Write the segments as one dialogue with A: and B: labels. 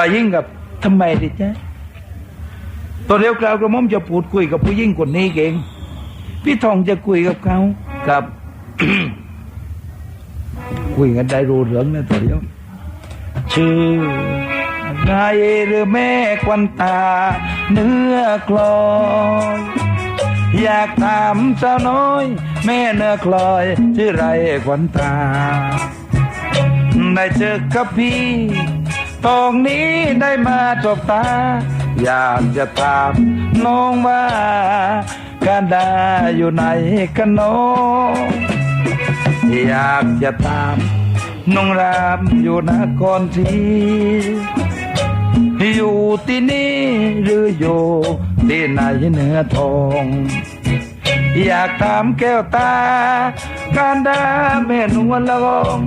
A: ฝ่ายยิ่งกับทำไมดิจ๊ะตอนเดียวกล่าวกระม่อมจะพูดคุยกับผู้ยิ่งคนนี้เองพี่ทองจะคุยกับเขากับ คุยกันได้รู้เรื่องนะตอนเดียวชื่อนายหรือแม่ควันตา เนื้อกลอยอยากถามเจ้าน้อย แม่เนื้อคลอยชื่อไรควันตาได้เจอกับพี่ ตรงนี้ได้มาจบตา อยากจะถามน้องว่าการดาอยู่ไหนกันน้องอยากจะตามน้องรามอยู่นครทีอยู่ที่นี่หรืออยู่ที่ไหนเนื้อทอง อยากถามแก้วตา การดาแม่นวลละอง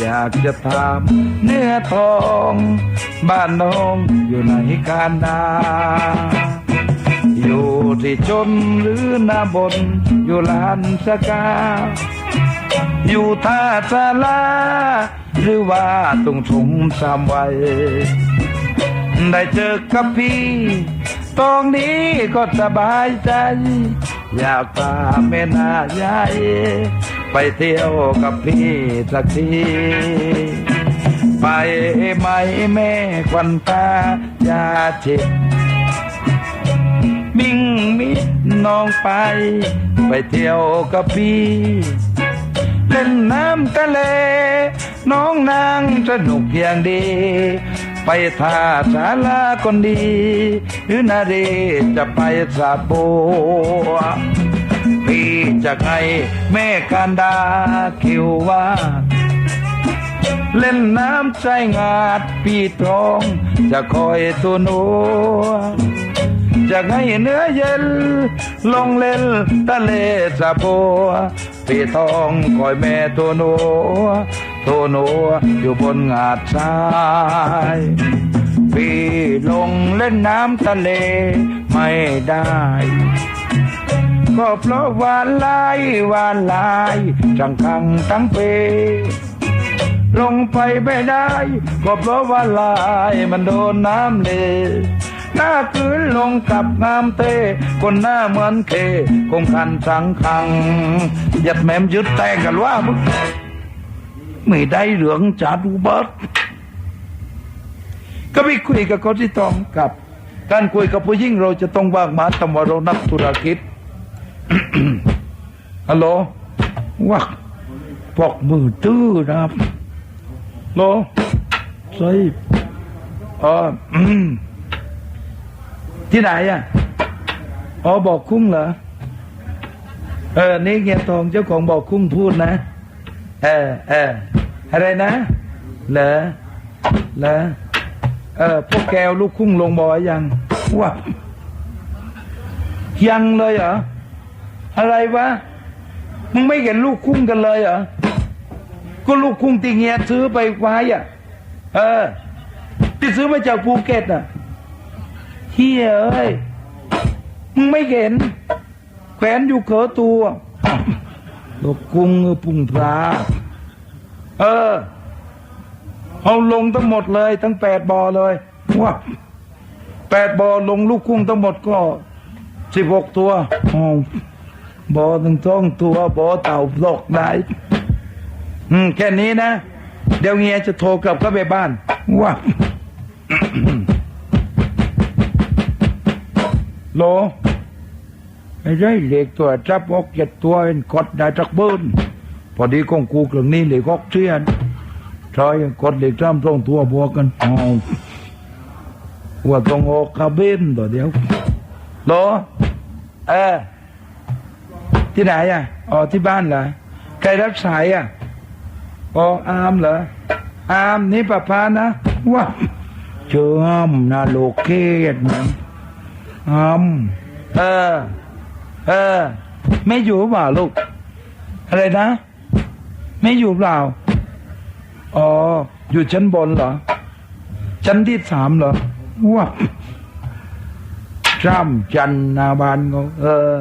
A: อยากจะถามเนื้อทอง บ้านน้องอยู่ไหนการดาอยู่ที่จนหรือนาบน อยู่ลานสกา อยู่ท่าสาลาหรือว่าตรงถุงสามวัยได้เจอกับพี่ ตรงนี้ก็สบายใจ อยากพาแม่นายาย ไปเที่ยวกับพี่สักที ไปไหมแม่ควันตายาจ็บมิ่งมิดน้องไป ไปเที่ยวกับพี่ เล่นน้ำทะเล น้องนางสนุกอย่างดี ไปท่าสาลาคนดี หรือนาเรจะไปสาบพี่ จะให้แม่การดาคิวว่า เล่นน้ำใจงาดพี่ทอง จะคอยตัวหนูจะให้เนื้อเย็น ลงเล่นทะเลสะโบพี่ทองคอยแม่ตัวหนูตัวหนูอยู่บนงาดทรายพี่ลงเล่นน้ำทะเลไม่ได้ ก็เพราะวานลายวานลายจังคังทั้งเป ลงไปไม่ได้ ก็เพราะว่าลายมันโดนน้ำเลหน้าคืนลงกับงามเตคนหน้าเหมือนเคคงคันสังคังยัดแมมยึดแต่งกันว่ามึงไม่ได้เหลืองจัดอุบัติก็ไปคุยกับคนที่ต้องกับ การคุยกับผู้ยิ่งเราจะต้องวางมาทำว่าเรานักธุรกิจ ฮัลโหลวักปอกมือตื้อนะครับโลใส่อ๋ออืมที่ไหนอะอ๋อบอกคุ้งเหรอเออนี่เงียทองเจ้าของบอกคุ้งพูดนะ เออเอออะไรนะเหรอเหรอเออพวกแกวลูกคุ้งลงบ่อยยังว้ายังเลยเหรอ อะไรวะมึงไม่เห็นลูกคุ้งกันเลยเหรอก็ลูกคุ้งตีเงียซื้อไปไว้อะ เออที่ซื้อมาจากภูเก็ตอะเฮียเอ้ยมึงไม่เห็น แขวนอยู่เขอตัวลูกกุ้งเออปุ่งปลาเออเอาลงทั้งหมดเลย ทั้งแปดบอเลยว้าแปดบอลงลูกกุ้งทั้งหมดก็สิบหกตัวอ๋อ บอหนึ่งท้องตัวบอเต่าหลอกได้อืมแค่นี้นะ เดี๋ยวเงียจะโทรกลับเข้าไปบ้านว่าโลไอ้ไรเหล็กตัวจับออกเจ็ดตัวเป็นกดได้จักเบิ้นพอดีกองกูเครื่องนี้เหล็กออกเทียนทอยกดเหล็กจ้ำตรงตัวบวกกันเอาว่าต้องออกคาเบนตัวเดียวโลเออ ที่ไหนอะอ๋อที่บ้านเหรอใครรับสายอะอ๋ออามเหรออามนี่ป้าพานะว้าเจิมนะโลเกตนะอามเออ เออ ไม่อยู่เปล่าลูก อะไรนะ ไม่อยู่เปล่าอ๋ออยู่ชั้นบนเหรอ ชั้นที่สามเหรอว้าจ้ำจันนาบานงเออ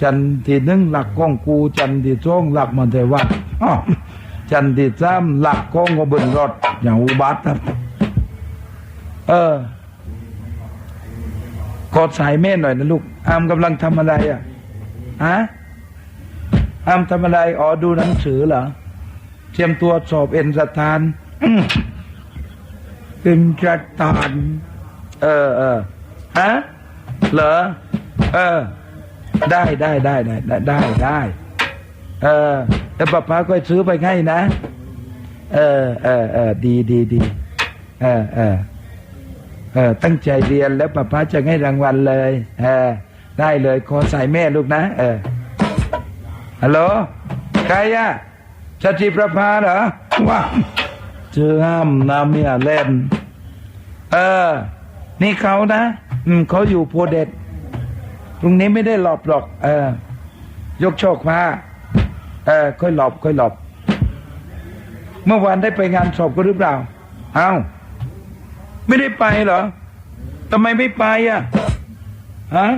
A: จันที่หนึ่งหลักของกูจันที่สองหลักมันแต่ว่าอ้าวจันที่สามหลักของก็บนรถอย่างอุบัติครับ เออกอดสายแม่หน่อยนะลูกอามกำลังทำอะไรอะฮะอามทำอะไรอ๋อดูหนังสือเหรอเตรียมตัวสอบเอ็นสถานเอ็นสถานเออเออฮะเหรอเออ ได้ได้ได้ได้ได้ได้ได้เออแต่ป้าป้าก็ซื้อไปให้นะ เออเออเออดีดีดีเออเออเออตั้งใจเรียนแล้วป้าป้าจะให้รางวัลเลยเออได้เลยขอใส่แม่ลูกนะ เออฮัลโหลใครอะชาติประภาเหรอว้าเจอห้ามนาเมียเล่น เออ นี่เขานะ อืมเขาอยู่โพเด็ ตรงนี้ไม่ได้หลบหรอก เออ ยกโชคมา เออค่อยหลบค่อยหลบ เมื่อวานได้ไปงานศพก็หรือเปล่า เอ้า ไม่ได้ไปเหรอทำไมไม่ไปอะ ฮะ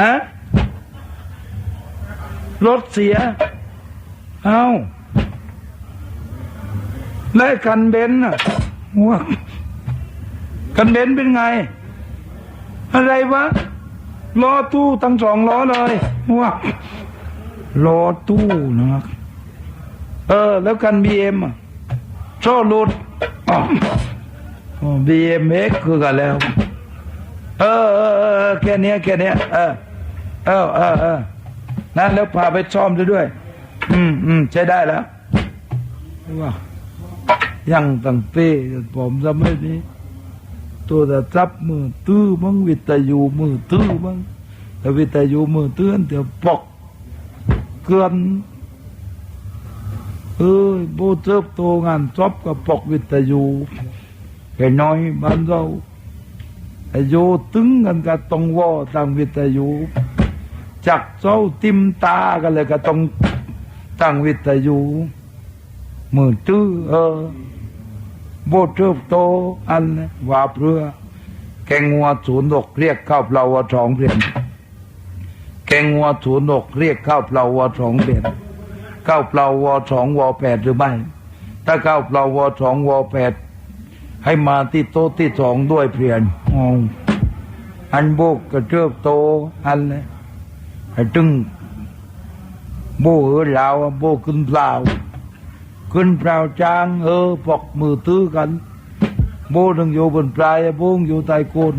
A: ฮะ รถเสีย เอ้าแล้วไอ้คันเบนซ์น่ะว้าคันเบนเป็นไง อะไรวะ ล้อตู้ตั้งสองล้อเลยว้าล้อตู้นะเออ แล้วคันบีเอ็มโซ่หลุดบีเอ็มเอ็กคือกันแล้ว เออเออแค่นี้แค่นี้เออเออเออเออนั่นแล้วพาไปซ่อมด้วยด้วย อืมอืมใช้ได้แล้วว้ายังตั้งเป้ผมสมัยนี้ ตัวแต่จับมือตื้อมั้งวิทยุมือตื้อมั้งแต่วิทยุมือตื้อเดี๋ยวปอกเกลือนเอ้ยโบเจิบโตงานจบกับปอกวิทยุแค่น้อยบ้านเราอ้โยตึงกันกับตรงวอทางวิทยุจักเจ้าติมตากันเลยก็ต้องตั้งวิทยุมือตื้อเออ โบเทิบโตอันว่าเพื่อแกงงัวศูนย์ดกเรียกข้าวเปล่าว่าสองเปลี่ยนแกงงัวศูนย์ดกเรียกข้าวเปล่าว่าสองเปลี่ยนข้าวเปล่าวอสองวอแปดหรือไม่ ถ้าข้าวเปล่าวอสองวอแปดให้มาที่โต๊ะที่สองด้วยเปลี่ยนอ๋ออันโบกกระเทิบโตอันเลยไอ้ตึงโบเออลาวโบขึ้นล่า ขึ้นเปล่าจางเออปอกมือตื้อกัน โบนึงอยู่บนปลายโบงอยู่ใต้โคน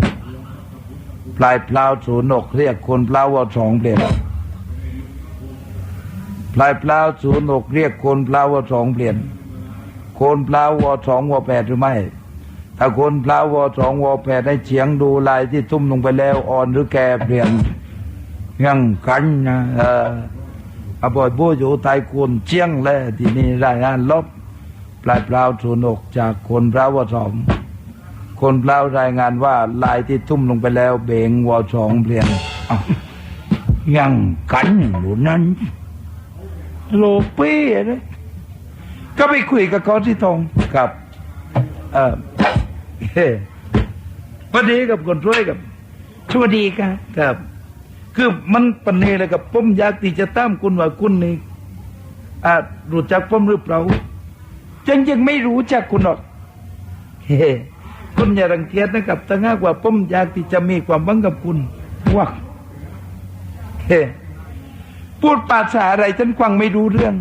A: ปลายเปล่าสูนกเรียกคนเปล่าว่าสองเปลี่ยนปลายเปล่าสูนกเรียกคนเปล่าว่าสองเปลี่ยน คนเปล่าว่าสองว่าแปดหรือไม่ถ้าคนเปล่าว่าสองว่าแปดให้เฉียงดูลายที่ทุ่มลงไปแล้วอ่อนหรือแก่เปลี่ยนยังกันนะเออ อาบอยโบอยู่ใต้โคนเชียงแลที่นี่รายงานลบปลายเปล่าสูนกจากคนเปล่าวสองคนเปล่ารายงานว่าลายที่ทุ่มลงไปแล้วเบงวอสองเปลี่ยนอ้าวยังกันอยู่นั้นโลเป้เลยก็ไปคุยกับเขาที่ทองกับเออเฮ้พอดีกับคนช่วยกับสวัสดีครับครับ คือมันปันเนเลยกับผมอยากที่จะตามคุณว่าคุณนี่อาจรู้จักผมหรือเปล่าฉันยังไม่รู้จักคุณหรอกเฮ้คุณอย่ารังเกียจนะครับถ้าหากว่าผมอยากที่จะมีความบังกับคุณว้าเฮ้พูดภาษาอะไรฉันฟังไม่รู้เรื่อง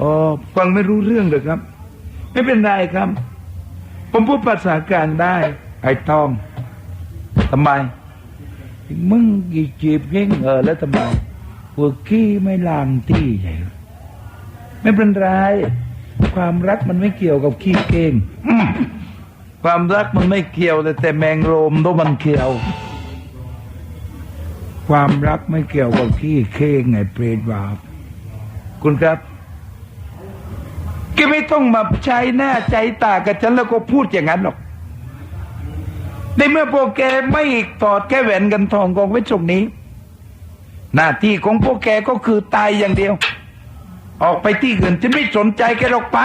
A: อ๋อฟังไม่รู้เรื่องเลยครับ ไม่เป็นไรครับ ผมพูดภาษากลางได้ ไอ้ทองทำไม มึงกี่จีบเก่งเออแล้วทำไมพวกขี้ไม่ลางที่ใหญ่ไม่เป็นไรความรักมันไม่เกี่ยวกับขี้เก่งความรักมันไม่เกี่ยวเลยแต่แมงโรมต้องมันเกี่ยว ความรักไม่เกี่ยวกับขี้เค้งไงเปรตบาปคุณครับแกไม่ต้องมาใจหน้าใจตากับฉันแล้วก็พูดอย่างนั้นหรอก ในเมื่อพวกแกไม่ตอดแค่แหวนกันทองกองไว้ตรงนี้ หน้าที่ของพวกแกก็คือตายอย่างเดียว ออกไปที่อื่นฉันไม่สนใจแกหรอกไป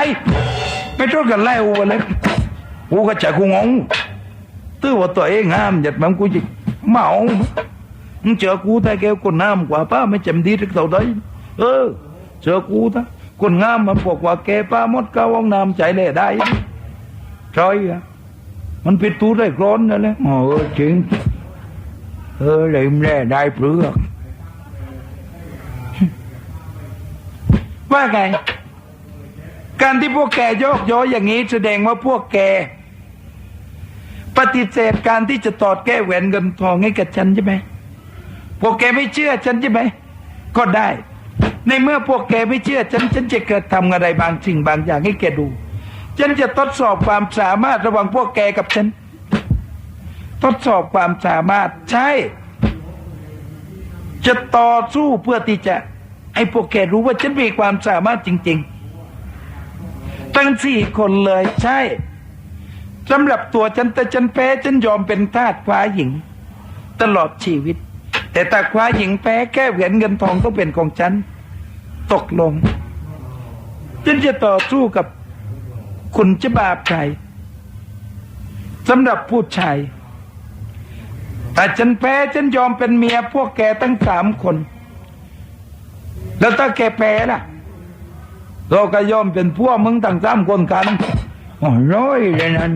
A: ไม่ต้องกันไล่อูเลยกูก็จะกูงงตื้อว่าตัวเองห้ามหยัดมันกูจะเมามึงเจอกูแต่แกคนน้ำกว่าป้าไม่จำดีถึงเท่าใดเออ เจอกูถ้าคนงามมันบอกว่าแกป้ามดก้าห้องน้ำใจเลยได้ใช่อะ มันปิดตูได้กร้อนนั่นแหละอ๋อเออจริง เออเลยแม่ได้เปลือกว่าไง การที่พวกแกโยกย้อยอย่างนี้แสดงว่าพวกแก ปฏิเสธการที่จะตอดแก้แหวนเงินทองให้กับฉันใช่ไหมพวกแกไม่เชื่อฉันใช่ไหมก็ได้ ในเมื่อพวกแกไม่เชื่อฉัน ฉันจะเกิดทำอะไรบางสิ่งบางอย่างให้แกดู ฉันจะทดสอบความสามารถระหว่างพวกแกกับฉัน ทดสอบความสามารถใช่ จะต่อสู้เพื่อที่จะ ให้พวกแกรู้ว่าฉันมีความสามารถจริงๆทั้งสี่คนเลยใช่สำหรับตัวฉันแต่ฉันแพ้ฉันยอมเป็นทาสคว้าหญิง ตลอดชีวิต แต่ถ้าคว้าหญิงแพ้แค่เหรียญเงินทองต้องเป็นของฉัน ตกลง ฉันจะต่อสู้กับ คุณจะบาปใครสำหรับผู้ชายแต่ฉันแพ้ฉันยอมเป็นเมียพวกแกตั้งสามคน แล้วถ้าแกแพ้ล่ะ เราก็ยอมเป็นพวกมึงตั้งสามคนกันโอ้ร้อยเลยนั้น